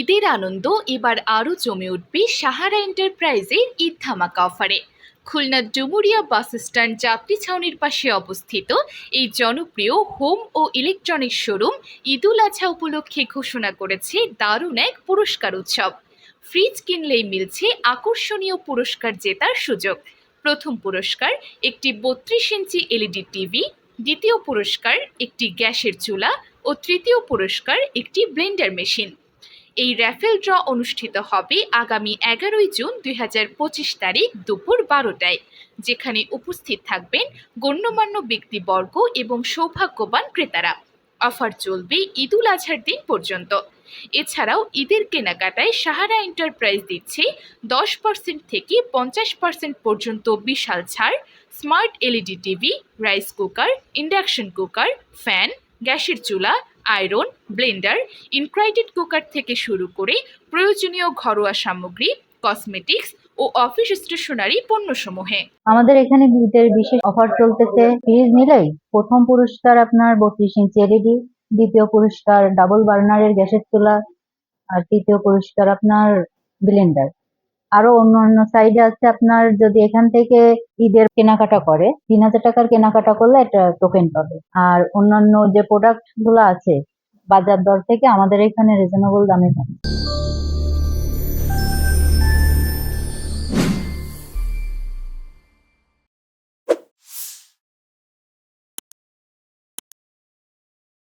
ঈদের আনন্দ এবার আরও জমে উঠবে সাহারা এন্টারপ্রাইজের ঈদ ধামাকা অফারে। খুলনা ডুমুরিয়া বাস স্ট্যান্ড যাত্রী ছাউনির পাশে অবস্থিত এই জনপ্রিয় হোম ও ইলেকট্রনিক্স শোরুম ঈদুল আজহা উপলক্ষে ঘোষণা করেছে দারুণ এক পুরস্কার উৎসব। ফ্রিজ কিনলেই মিলছে আকর্ষণীয় পুরস্কার জেতার সুযোগ। প্রথম পুরস্কার একটি বত্রিশ ইঞ্চি এলইডি টিভি, দ্বিতীয় পুরস্কার একটি গ্যাসের চুলা ও তৃতীয় পুরস্কার একটি ব্লেন্ডার মেশিন। এই র্যাফেল ড্র অনুষ্ঠিত হবে আগামী এগারোই জুন দুই হাজার পঁচিশ তারিখ দুপুর বারোটায়, যেখানে উপস্থিত থাকবেন গণ্যমান্য ব্যক্তিবর্গ এবং সৌভাগ্যবান ক্রেতারা। অফার চলবে ঈদুল আজহার দিন পর্যন্ত। এছাড়াও ঈদের কেনাকাটায় সাহারা এন্টারপ্রাইজ দিচ্ছে দশ পার্সেন্ট থেকে পঞ্চাশ পার্সেন্ট পর্যন্ত বিশাল ছাড় smart LED TV rice cooker induction cooker fan গ্যাসের চুলা আয়রন, ব্লেন্ডার, ইনক্রাইটেড কুকার থেকে শুরু করে প্রয়োজনীয় ঘরোয়া সামগ্রী, কসমেটিক্স ও অফিস স্টেশনারি পণ্যসমূহে। আমাদের এখানে ঈদের বিশেষ অফার চলতেছে। ফ্রিজ নিলেই প্রথম পুরস্কার আপনার বত্রিশ ইঞ্চি এলইডি দ্বিতীয় পুরস্কার ডাবল বার্নারের গ্যাসের চুলা, আর তৃতীয় পুরস্কার আপনার ব্লেন্ডার আরও অন্য অন্য সাইডে আছে আপনার যদি এখান থেকে ঈদের কেনাকাটা করে, তিন হাজার টাকার কেনাকাটা করলে একটা টোকেন পাবে। আর অন্যান্য যে প্রোডাক্টগুলো আছে, বাজার দর থেকে আমাদের এখানে রিজনেবল দামে পাবে।